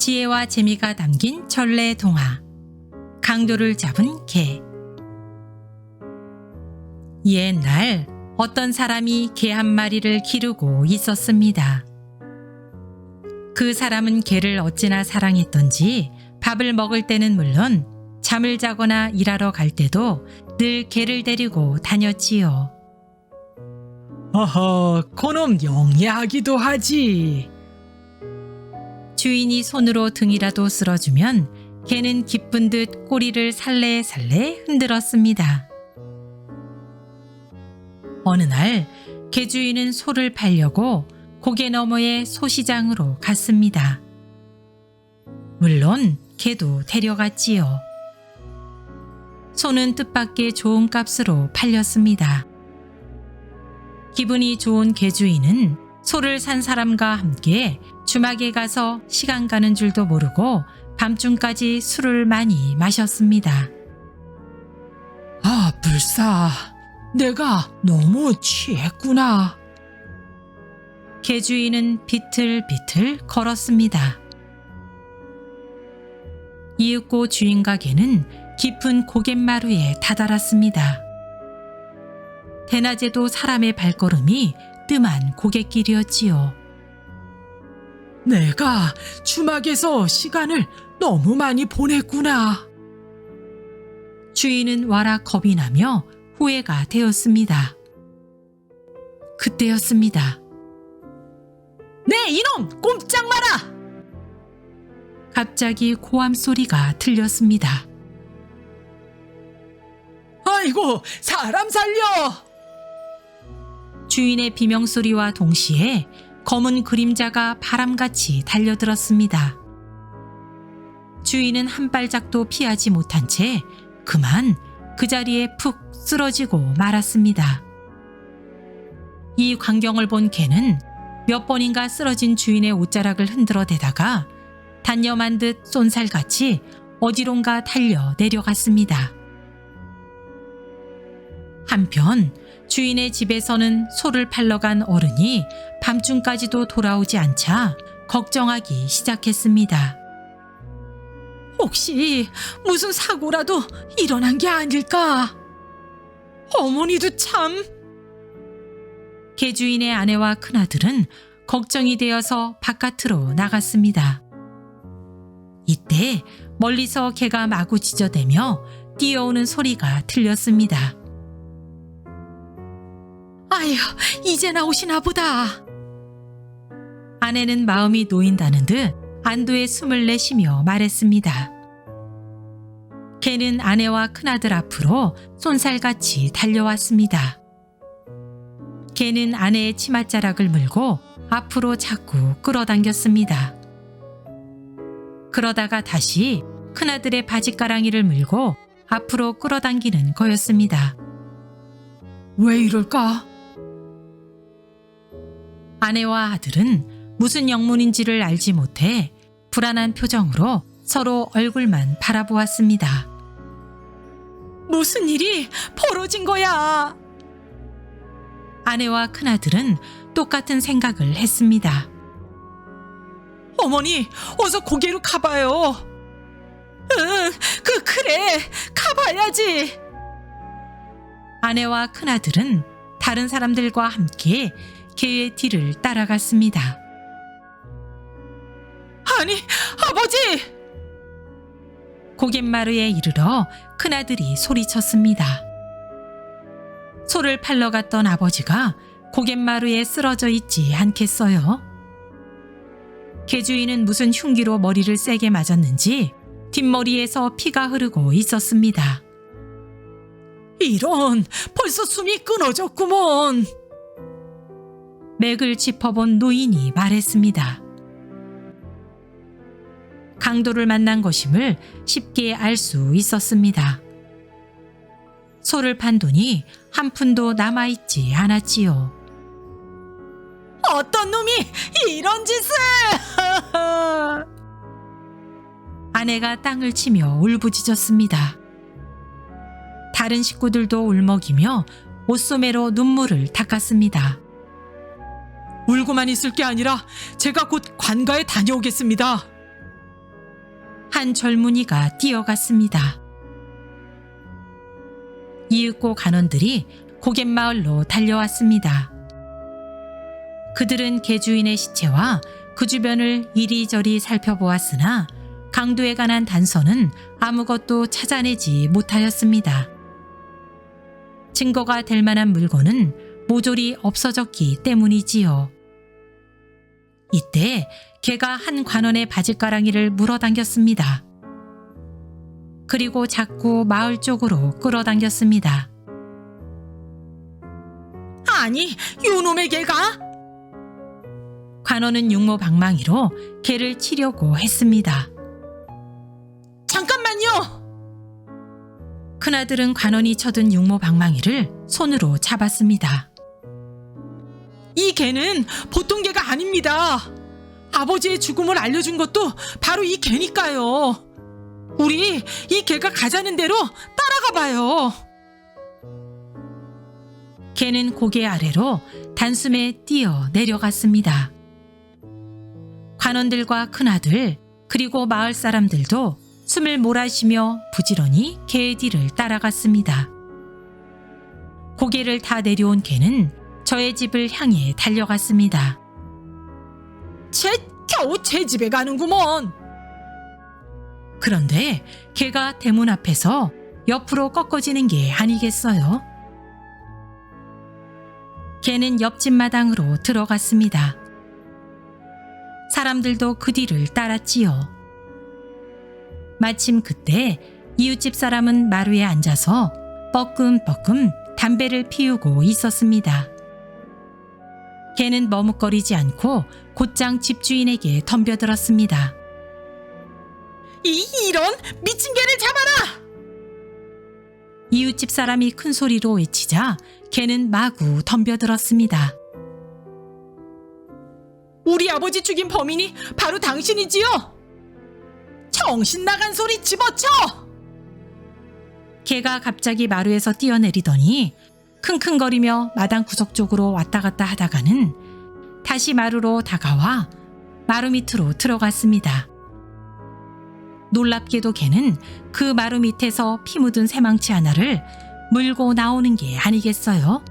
지혜와 재미가 담긴 전래 동화. 강도를 잡은 개. 옛날 어떤 사람이 개 한 마리를 기르고 있었습니다. 그 사람은 개를 어찌나 사랑했던지 밥을 먹을 때는 물론 잠을 자거나 일하러 갈 때도 늘 개를 데리고 다녔지요. 어허, 그놈 영리하기도 하지. 주인이 손으로 등이라도 쓸어주면 개는 기쁜 듯 꼬리를 살래살래 흔들었습니다. 어느 날 개주인은 소를 팔려고 고개 너머의 소시장으로 갔습니다. 물론 개도 데려갔지요. 소는 뜻밖의 좋은 값으로 팔렸습니다. 기분이 좋은 개주인은 소를 산 사람과 함께 주막에 가서 시간 가는 줄도 모르고 밤중까지 술을 많이 마셨습니다. 아, 불사. 내가 너무 취했구나. 개주인은 비틀비틀 걸었습니다. 이윽고 주인과 개는 깊은 고갯마루에 다다랐습니다. 대낮에도 사람의 발걸음이 뜸한 고갯길이었지요. 내가 주막에서 시간을 너무 많이 보냈구나. 주인은 와락 겁이 나며 후회가 되었습니다. 그때였습니다. 네, 이놈! 꼼짝 마라! 갑자기 고함 소리가 들렸습니다. 아이고, 사람 살려! 주인의 비명소리와 동시에 검은 그림자가 바람같이 달려들었습니다. 주인은 한 발짝도 피하지 못한 채 그만 그 자리에 푹 쓰러지고 말았습니다. 이 광경을 본 개는 몇 번인가 쓰러진 주인의 옷자락을 흔들어 대다가 단념한 듯 쏜살같이 어디론가 달려 내려갔습니다. 한편 주인의 집에서는 소를 팔러 간 어른이 밤중까지도 돌아오지 않자 걱정하기 시작했습니다. 혹시 무슨 사고라도 일어난 게 아닐까? 어머니도 참... 개주인의 아내와 큰아들은 걱정이 되어서 바깥으로 나갔습니다. 이때 멀리서 개가 마구 짖어대며 뛰어오는 소리가 들렸습니다. 아휴, 이제 나오시나 보다. 아내는 마음이 놓인다는 듯 안도의 숨을 내쉬며 말했습니다. 개는 아내와 큰아들 앞으로 쏜살같이 달려왔습니다. 개는 아내의 치맛자락을 물고 앞으로 자꾸 끌어당겼습니다. 그러다가 다시 큰아들의 바지가랑이를 물고 앞으로 끌어당기는 거였습니다. 왜 이럴까? 아내와 아들은 무슨 영문인지를 알지 못해 불안한 표정으로 서로 얼굴만 바라보았습니다. 무슨 일이 벌어진 거야? 아내와 큰아들은 똑같은 생각을 했습니다. 어머니, 어서 고개로 가봐요. 응, 그, 그래. 가봐야지. 아내와 큰아들은 다른 사람들과 함께 개의 뒤를 따라갔습니다. 아니, 아버지! 고갯마루에 이르러 큰아들이 소리쳤습니다. 소를 팔러 갔던 아버지가 고갯마루에 쓰러져 있지 않겠어요? 개주인은 무슨 흉기로 머리를 세게 맞았는지 뒷머리에서 피가 흐르고 있었습니다. 이런, 벌써 숨이 끊어졌구먼. 맥을 짚어본 노인이 말했습니다. 강도를 만난 것임을 쉽게 알 수 있었습니다. 소를 판 돈이 한 푼도 남아있지 않았지요. 어떤 놈이 이런 짓을! 아내가 땅을 치며 울부짖었습니다. 다른 식구들도 울먹이며 옷소매로 눈물을 닦았습니다. 울고만 있을 게 아니라 제가 곧 관가에 다녀오겠습니다. 한 젊은이가 뛰어갔습니다. 이윽고 간원들이 고갯마을로 달려왔습니다. 그들은 개주인의 시체와 그 주변을 이리저리 살펴보았으나 강도에 관한 단서는 아무것도 찾아내지 못하였습니다. 증거가 될 만한 물건은 모조리 없어졌기 때문이지요. 이때 개가 한 관원의 바짓가랑이를 물어당겼습니다. 그리고 자꾸 마을 쪽으로 끌어당겼습니다. 아니, 요놈의 개가? 관원은 육모방망이로 개를 치려고 했습니다. 잠깐만요. 큰아들은 관원이 쳐든 육모방망이를 손으로 잡았습니다. 이 개는 보통 개가 아닙니다. 아버지의 죽음을 알려준 것도 바로 이 개니까요. 우리 이 개가 가자는 대로 따라가 봐요. 개는 고개 아래로 단숨에 뛰어 내려갔습니다. 관원들과 큰아들 그리고 마을 사람들도 숨을 몰아쉬며 부지런히 개의 뒤를 따라갔습니다. 고개를 다 내려온 개는 저의 집을 향해 달려갔습니다. 쟤 겨우 제 집에 가는구먼. 그런데 개가 대문 앞에서 옆으로 꺾어지는 게 아니겠어요? 개는 옆집 마당으로 들어갔습니다. 사람들도 그 뒤를 따랐지요. 마침 그때 이웃집 사람은 마루에 앉아서 뻐끔뻐끔 담배를 피우고 있었습니다. 개는 머뭇거리지 않고 곧장 집주인에게 덤벼들었습니다. 이 이런 미친 개를 잡아라. 이웃집 사람이 큰 소리로 외치자 개는 마구 덤벼들었습니다. 우리 아버지 죽인 범인이 바로 당신이지요. 정신 나간 소리 집어쳐. 개가 갑자기 마루에서 뛰어내리더니 킁킁거리며 마당 구석 쪽으로 왔다 갔다 하다가는 다시 마루로 다가와 마루 밑으로 들어갔습니다. 놀랍게도 개는 그 마루 밑에서 피 묻은 새망치 하나를 물고 나오는 게 아니겠어요?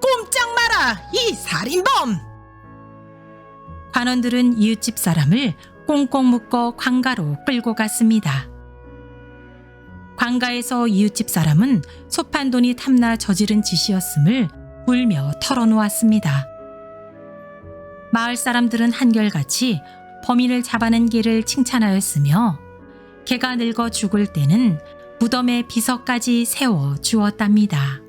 꼼짝 마라 이 살인범. 관원들은 이웃집 사람을 꽁꽁 묶어 관가로 끌고 갔습니다. 관가에서 이웃집 사람은 소판돈이 탐나 저지른 짓이었음을 울며 털어놓았습니다. 마을 사람들은 한결같이 범인을 잡아낸 개를 칭찬하였으며 개가 늙어 죽을 때는 무덤에 비석까지 세워 주었답니다.